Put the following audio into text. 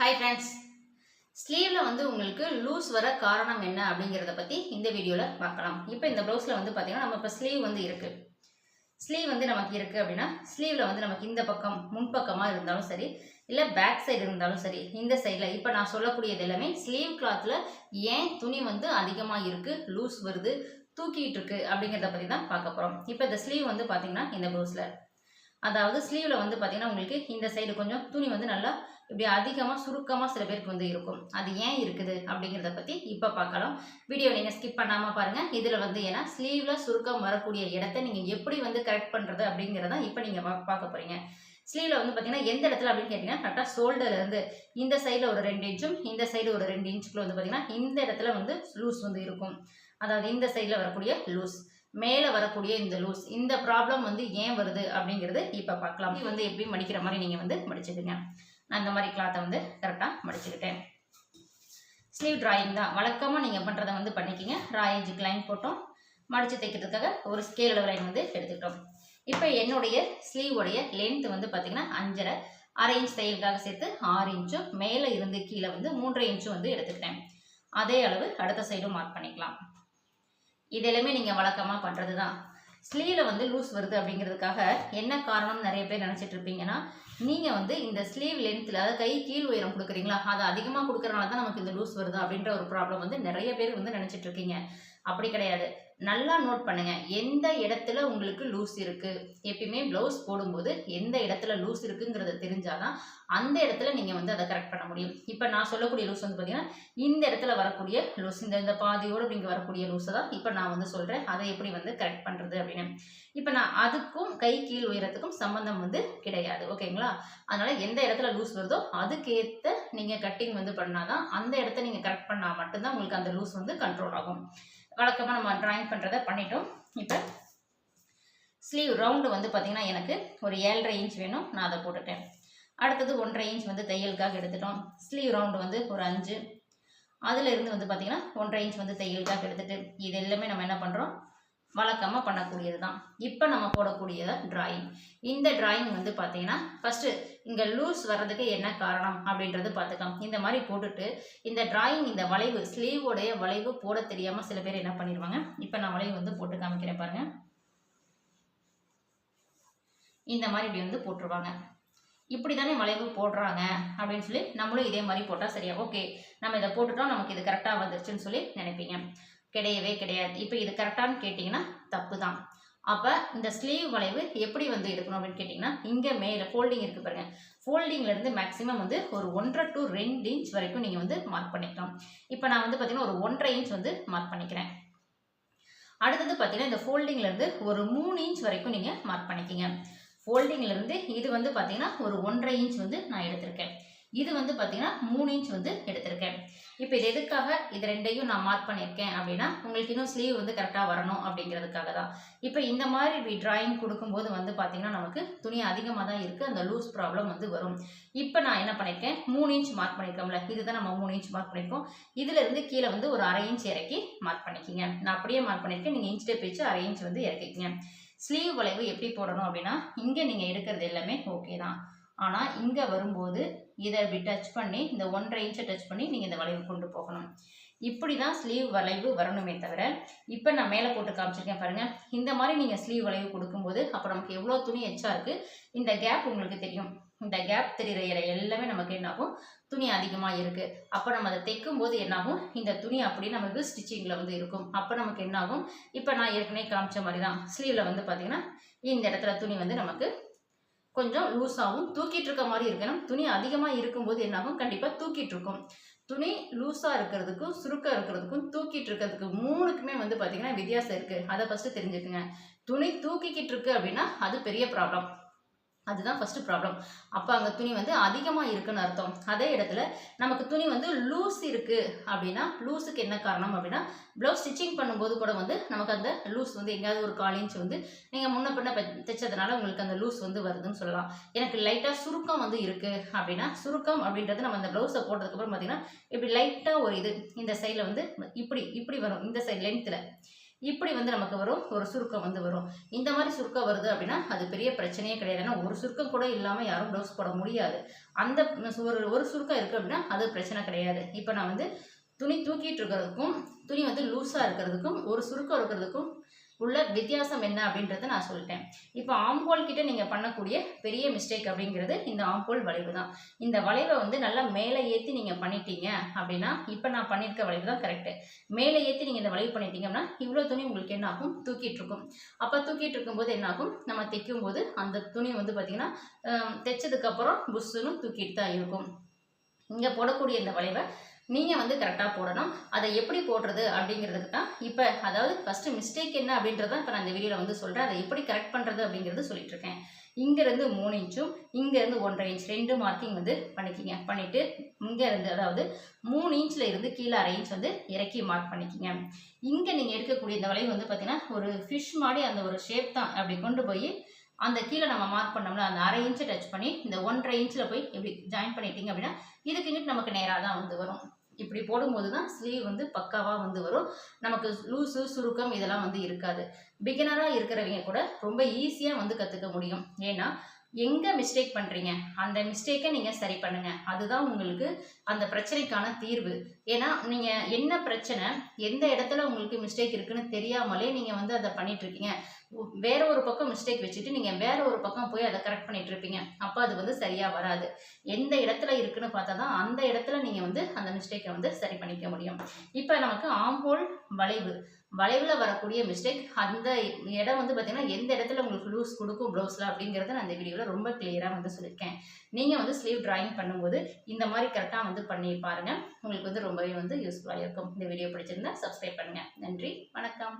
Hi friends ஸ்லீவில் வந்து உங்களுக்கு loose வர காரணம் என்ன அப்படிங்கிறத பற்றி இந்த வீடியோவில் பார்க்கலாம். இப்போ இந்த ப்ளவுஸில் வந்து பார்த்தீங்கன்னா நம்ம இப்போ ஸ்லீவ் வந்து இருக்குது ஸ்லீவ் வந்து நமக்கு இருக்குது அப்படின்னா ஸ்லீவில் வந்து நமக்கு இந்த பக்கம் முன்பக்கமாக இருந்தாலும் சரி இல்லை பேக் சைடு இருந்தாலும் சரி இந்த சைடில் இப்போ நான் சொல்லக்கூடியது எல்லாமே ஸ்லீவ் கிளாத்தில் ஏன் துணி வந்து அதிகமாக இருக்குது லூஸ் வருது தூக்கிட்டு இருக்கு அப்படிங்கிறத பற்றி தான் பார்க்க போகிறோம் இப்போ இந்த ஸ்லீவ் வந்து பார்த்தீங்கன்னா இந்த ப்ளவுஸில் அதாவது ஸ்லீவில் வந்து பார்த்தீங்கன்னா உங்களுக்கு இந்த சைடு கொஞ்சம் துணி வந்து நல்லா இப்படி அதிகமாக சுருக்கமாக சில பேருக்கு வந்து இருக்கும். அது ஏன் இருக்குது அப்படிங்கிறத பற்றி இப்போ பார்க்கலாம். வீடியோ நீங்கள் ஸ்கிப் பண்ணாமல் பாருங்கள் இதில் வந்து ஏன்னா ஸ்லீவில் சுருக்கம் வரக்கூடிய இடத்த நீங்கள் எப்படி வந்து கரெக்ட் பண்ணுறது அப்படிங்கிறத இப்போ நீங்கள் பார்க்க போகிறீங்க ஸ்லீவில் வந்து பார்த்தீங்கன்னா எந்த இடத்துல அப்படின்னு கேட்டிங்கன்னா கரெக்டாக ஷோல்டர்லேருந்து இந்த சைடில் ஒரு ரெண்டு இன்ச்சும் இந்த சைடு ஒரு ரெண்டு இன்ச்சுக்குள்ள வந்து பார்த்தீங்கன்னா இந்த இடத்துல வந்து லூஸ் வந்து இருக்கும். அதாவது இந்த சைடில் வரக்கூடிய லூஸ் மேலே வரக்கூடிய இந்த லூஸ் இந்த ப்ராப்ளம் வந்து ஏன் வருது அப்படிங்கிறது இப்போ பார்க்கலாம். இது வந்து எப்படி மடிக்கிற மாதிரி நீங்கள் வந்து மடிச்சுக்குங்க. நான் இந்த மாதிரி கிளாத்தை வந்து கரெக்டாக மடிச்சுக்கிட்டேன். ஸ்லீவ் ட்ராயிங் தான். வழக்கமாக நீங்கள் பண்ணுறதை வந்து பண்ணிக்கிங்க. ராயேஜுக்கு லைன் போட்டோம். மடித்து தைக்கிறதுக்காக ஒரு ஸ்கேல் லைன் வந்து எடுத்துக்கிட்டோம். இப்போ என்னுடைய ஸ்லீவோடைய லென்த் வந்து பார்த்திங்கன்னா அஞ்சரை அரை இன்ச் தையலுக்காக சேர்த்து ஆறு இன்ச்சும் மேலே இருந்து கீழே வந்து மூன்றரை இன்ச்சும் வந்து எடுத்துக்கிட்டேன். அதே அளவு அடுத்த சைடும் மார்க் பண்ணிக்கலாம். இது எல்லாமே நீங்கள் வழக்கமாக பண்ணுறது தான் ஸ்லீவில் வந்து லூஸ் வருது அப்படிங்கிறதுக்காக என்ன காரணம் நிறைய பேர் நினச்சிட்டு இருப்பீங்கன்னா நீங்கள் வந்து இந்த ஸ்லீவ் லென்த்தில் அதாவது கை கீழ் உயரம் கொடுக்குறீங்களா? அதை அதிகமாக கொடுக்குறனால தான் நமக்கு இந்த லூஸ் வருது அப்படின்ற ஒரு ப்ராப்ளம் வந்து நிறைய பேர் வந்து நினச்சிட்டு இருக்கீங்க. அப்படி கிடையாது. நல்லா நோட் பண்ணுங்க. எந்த இடத்துல உங்களுக்கு லூஸ் இருக்கு? எப்பயுமே ப்ளவுஸ் போடும்போது எந்த இடத்துல லூஸ் இருக்குங்கிறத தெரிஞ்சாதான் அந்த இடத்துல நீங்கள் வந்து அதை கரெக்ட் பண்ண முடியும். இப்போ நான் சொல்லக்கூடிய லூஸ் வந்து பார்த்தீங்கன்னா இந்த இடத்துல வரக்கூடிய லூஸ் இந்த இந்த பாதியோடு இங்கே வரக்கூடிய லூஸை தான் இப்போ நான் வந்து சொல்கிறேன் அதை எப்படி வந்து கரெக்ட் பண்ணுறது அப்படின்னு. இப்போ நான் அதுக்கும் கை கீழ் உயரத்துக்கும் சம்மந்தம் வந்து கிடையாது. ஓகேங்களா? அதனால் எந்த இடத்துல லூஸ் வருதோ அதுக்கேற்ற நீங்கள் கட்டிங் வந்து பண்ணாதான் அந்த இடத்த நீங்கள் கரெக்ட் பண்ணால் மட்டும்தான் உங்களுக்கு அந்த லூஸ் வந்து கண்ட்ரோல் ஆகும். வழக்கமாக நம்ம ட்ராயிங் பண்ணுறத பண்ணிட்டோம். இப்போ ஸ்லீவ் ரவுண்டு வந்து பார்த்திங்கன்னா எனக்கு ஒரு ஏழரை இன்ச் வேணும். நான் அதை போட்டுட்டேன். அடுத்தது ஒன்றரை இன்ச் வந்து தையலுக்காக எடுத்துட்டோம். ஸ்லீவ் ரவுண்டு வந்து ஒரு அஞ்சு. அதில் இருந்து வந்து பார்த்திங்கன்னா ஒன்றரை இன்ச் வந்து தையலுக்காக எடுத்துகிட்டு இது எல்லாமே நம்ம என்ன பண்ணுறோம் வழக்கமாக பண்ணக்கூடியது தான் இப்போ நம்ம போடக்கூடியது ட்ராயிங் இந்த ட்ராயிங் வந்து பார்த்தீங்கன்னா ஃபஸ்ட்டு இங்கே லூஸ் வர்றதுக்கு என்ன காரணம் அப்படின்றது பார்த்துக்கலாம் இந்த மாதிரி போட்டுட்டு இந்த ட்ராயிங் இந்த வளைவு ஸ்லீவோடைய வளைவு போட தெரியாமல் சில பேர் என்ன பண்ணிடுவாங்க இப்போ நான் வளைவு வந்து போட்டு காமிக்கிறேன் பாருங்கள் இந்த மாதிரி இப்படி வந்து போட்டுருவாங்க. இப்படி தானே வளைவு போடுறாங்க அப்படின்னு சொல்லி நம்மளும் இதே மாதிரி போட்டால் சரியா. ஓகே நம்ம இதை போட்டுட்டோம் நமக்கு இது கரெக்டாக வந்துருச்சுன்னு சொல்லி நினைப்பீங்க. கிடையவே கிடையாது. இப்போ இது கரெக்டானு கேட்டிங்கன்னா தப்பு தான் அப்போ இந்த ஸ்லீவ் வளைவு எப்படி வந்து எடுக்கணும் அப்படின்னு கேட்டிங்கன்னா இங்கே மேலே ஃபோல்டிங் இருக்குது பாருங்க. ஃபோல்டிங்லேருந்து மேக்ஸிமம் வந்து ஒரு ஒன்றரை டு ரெண்டு இன்ச் வரைக்கும் நீங்கள் வந்து மார்க் பண்ணிக்கலாம். இப்போ நான் வந்து பார்த்தீங்கன்னா ஒரு ஒன்றரை இன்ச் வந்து மார்க் பண்ணிக்கிறேன். அடுத்தது பார்த்தீங்கன்னா இந்த ஃபோல்டிங்லேருந்து ஒரு மூணு இன்ச் வரைக்கும் நீங்கள் மார்க் பண்ணிக்கிங்க. ஃபோல்டிங்லேருந்து இது வந்து பார்த்தீங்கன்னா ஒரு ஒன்றரை இன்ச் வந்து நான் எடுத்திருக்கேன். இது வந்து பார்த்தீங்கன்னா மூணு இன்ச் வந்து எடுத்திருக்கேன். இப்போ இது எதுக்காக? இது ரெண்டையும் நான் மார்க் பண்ணியிருக்கேன் அப்படின்னா உங்களுக்கு இன்னும் ஸ்லீவ் வந்து கரெக்டாக வரணும் அப்படிங்கிறதுக்காக தான். இப்போ இந்த மாதிரி டிராயிங் கொடுக்கும்போது வந்து பார்த்தீங்கன்னா நமக்கு துணி அதிகமாக தான் இருக்குது அந்த லூஸ் ப்ராப்ளம் வந்து வரும். இப்போ நான் என்ன பண்ணியிருக்கேன்? மூணு இன்ச் மார்க் பண்ணியிருக்கோம்ல. இதுதான் நம்ம மூணு இன்ச் மார்க் பண்ணியிருக்கோம். இதிலிருந்து கீழே வந்து ஒரு அரை இன்ச் இறக்கி மார்க் பண்ணிக்கிங்க. நான் அப்படியே மார்க் பண்ணியிருக்கேன். நீங்கள் இன்ச் டேப் வச்சு அரை இன்ச் வந்து இறக்கிக்கிங்க. ஸ்லீவ் வளைவு எப்படி போடணும் அப்படின்னா இங்கே நீங்கள் எடுக்கிறது எல்லாமே ஓகே தான். ஆனால் இங்கே வரும்போது இதை இப்படி டச் பண்ணி இந்த ஒன்றரை இன்ச்சை டச் பண்ணி நீங்கள் இந்த வளைவு கொண்டு போகணும். இப்படி தான் ஸ்லீவ் வளைவு வரணுமே தவிர இப்போ நான் மேலே போட்டு காமிச்சிருக்கேன் பாருங்கள் இந்த மாதிரி நீங்கள் ஸ்லீவ் வளைவு கொடுக்கும்போது அப்போ நமக்கு எவ்வளோ துணி எச்சா இருக்குது இந்த கேப் உங்களுக்கு தெரியும். இந்த கேப் தெரிகிற இடம் எல்லாமே நமக்கு என்னாகும்? துணி அதிகமாக இருக்குது அப்போ நம்ம அதை தைக்கும் போது என்னாகும்? இந்த துணி அப்படியே நமக்கு ஸ்டிச்சிங்கில் வந்து இருக்கும். அப்போ நமக்கு என்னாகும்? இப்போ நான் ஏற்கனவே காமிச்ச மாதிரி தான் ஸ்லீவில் வந்து பார்த்திங்கன்னா இந்த இடத்துல துணி வந்து நமக்கு கொஞ்சம் லூஸாகவும் தூக்கிட்டு இருக்க மாதிரி இருக்கணும். துணி அதிகமாக இருக்கும்போது என்னாகும்? கண்டிப்பாக தூக்கிட்டு இருக்கும் துணி லூஸாக இருக்கிறதுக்கும் சுருக்காக இருக்கிறதுக்கும் தூக்கிட்டு இருக்கிறதுக்கு மூணுக்குமே வந்து பார்த்திங்கன்னா வித்தியாசம் இருக்குது அதை ஃபஸ்ட்டு தெரிஞ்சுக்குங்க. துணி தூக்கிக்கிட்டு இருக்கு அப்படின்னா அது பெரிய ப்ராப்ளம் அதுதான் ஃபஸ்ட்டு ப்ராப்ளம் அப்போ அங்கே துணி வந்து அதிகமாக இருக்குன்னு அர்த்தம். அதே இடத்துல நமக்கு துணி வந்து லூஸ் இருக்குது அப்படின்னா லூஸுக்கு என்ன காரணம் அப்படின்னா ப்ளவுஸ் ஸ்டிச்சிங் பண்ணும்போது கூட வந்து நமக்கு அந்த லூஸ் வந்து எங்கேயாவது ஒரு கால் இன்ச் வந்து நீங்கள் முன்ன பின்ன தைச்சதுனால உங்களுக்கு அந்த லூஸ் வந்து வருதுன்னு சொல்லலாம். எனக்கு லைட்டாக சுருக்கம் வந்து இருக்குது அப்படின்னா சுருக்கம் அப்படின்றது நம்ம அந்த ப்ளவுஸை போட்டதுக்கப்புறம் பார்த்திங்கன்னா இப்படி லைட்டாக ஒரு இது இந்த சைடில் வந்து இப்படி இப்படி வரும். இந்த சைடு லென்த்தில் இப்படி வந்து நமக்கு வரும் ஒரு சுருக்கம் வந்து வரும். இந்த மாதிரி சுருக்கம் வருது அப்படின்னா அது பெரிய பிரச்சனையே கிடையாது. ஏன்னா ஒரு சுருக்கம் கூட இல்லாமல் யாரும் ப்ளவுஸ் போட முடியாது. அந்த ஒரு ஒரு சுருக்கம் இருக்குது அப்படின்னா அது பிரச்சனை கிடையாது. இப்போ நான் வந்து துணி தூக்கிட்டு இருக்கிறதுக்கும் துணி வந்து லூஸாக இருக்கிறதுக்கும் ஒரு சுருக்கம் இருக்கிறதுக்கும் உள்ள வித்தியாசம் என்ன அப்படின்றத நான் சொல்லிட்டேன். இப்போ ஆம்போல் கிட்ட நீங்கள் பண்ணக்கூடிய பெரிய மிஸ்டேக் அப்படிங்கிறது இந்த ஆம்போல் வளைவு தான். இந்த வளைவை வந்து நல்லா மேலே ஏற்றி நீங்கள் பண்ணிட்டீங்க அப்படின்னா இப்போ நான் பண்ணியிருக்க வளைவு தான் கரெக்டு மேலே ஏற்றி நீங்கள் இந்த வளைவு பண்ணிட்டீங்கன்னா இவ்வளோ துணி உங்களுக்கு என்ன ஆகும்? தூக்கிட்டு இருக்கும் அப்போ தூக்கிட்டு இருக்கும்போது என்ன ஆகும்? நம்ம தைக்கும் போது அந்த துணி வந்து பார்த்திங்கன்னா தைச்சதுக்கப்புறம் புஷ்ஷுன்னு தூக்கிட்டு தான் இருக்கும். இங்கே போடக்கூடிய இந்த வளைவை நீங்கள் வந்து கரெக்டாக போடணும். அதை எப்படி போடுறது அப்படிங்கிறதுக்கு தான் இப்போ அதாவது ஃபஸ்ட்டு மிஸ்டேக் என்ன அப்படின்றத இப்போ நான் இந்த வீடியோவில் வந்து சொல்கிறேன் அதை எப்படி கரெக்ட் பண்ணுறது அப்படிங்கிறது சொல்லிட்டு இருக்கேன். இங்கேருந்து மூணு இன்ச்சும் இங்கேருந்து ஒன்றரை இன்ச் ரெண்டு மார்க்கிங் வந்து பண்ணிக்கிங்க. பண்ணிவிட்டு இங்கேருந்து அதாவது மூணு இன்ச்சில் இருந்து கீழே அரை இன்ச் வந்து இறக்கி மார்க் பண்ணிக்கிங்க. இங்கே நீங்கள் எடுக்கக்கூடிய இந்த வளைவு வந்து பார்த்தீங்கன்னா ஒரு ஃபிஷ் மாதிரி அந்த ஒரு ஷேப் தான். அப்படி கொண்டு போய் அந்த கீழே நம்ம மார்க் பண்ணோம்னா அந்த அரை இன்ச்சை டச் பண்ணி இந்த ஒன்றரை இன்ச்சில் போய் இப்படி ஜாயின் பண்ணிட்டீங்க அப்படின்னா இதுக்கு இங்கிட்டு நமக்கு நேராக தான் வந்து வரும். இப்படி போடும்போது தான் ஸ்லீவ் வந்து பக்காவாக வந்து வரும். நமக்கு லூஸு சுருக்கம் இதெல்லாம் வந்து இருக்காது. பிகினராக இருக்கிறவங்க கூட ரொம்ப ஈஸியாக வந்து கற்றுக்க முடியும். ஏன்னா எங்கே மிஸ்டேக் பண்ணுறீங்க அந்த மிஸ்டேக்கை நீங்கள் சரி பண்ணுங்கள் அதுதான் உங்களுக்கு அந்த பிரச்சனைக்கான தீர்வு. ஏன்னா நீங்கள் என்ன பிரச்சனை எந்த இடத்துல உங்களுக்கு மிஸ்டேக் இருக்குன்னு தெரியாமலே நீங்கள் வந்து அதை பண்ணிகிட்ருக்கீங்க வேற ஒரு பக்கம் மிஸ்டேக் வச்சுட்டு நீங்கள் வேற ஒரு பக்கம் போய் அதை கரெக்ட் பண்ணிட்டு இருப்பீங்க. அப்போ அது வந்து சரியாக வராது. எந்த இடத்துல இருக்குன்னு பார்த்தா தான் அந்த இடத்துல நீங்கள் வந்து அந்த மிஸ்டேக்கை வந்து சரி பண்ணிக்க முடியும். இப்போ நமக்கு ஆம்போல் வளைவு. வளைவில் வரக்கூடிய மிஸ்டேக் அந்த இடம் வந்து பார்த்திங்கன்னா எந்த இடத்துல உங்களுக்கு லூஸ் கொடுக்கும் ப்ளவுஸில் அப்படிங்கிறத நான் இந்த வீடியோவில் ரொம்ப கிளியராக வந்து சொல்லியிருக்கேன். நீங்கள் வந்து ஸ்லீவ் ட்ராயிங் பண்ணும்போது இந்த மாதிரி கரெக்டாக வந்து பண்ணி பாருங்கள் உங்களுக்கு வந்து ரொம்பவே வந்து யூஸ்ஃபுல்லாக இருக்கும். இந்த வீடியோ பிடிச்சிருந்தா சப்ஸ்கிரைப் பண்ணுங்கள் நன்றி வணக்கம்.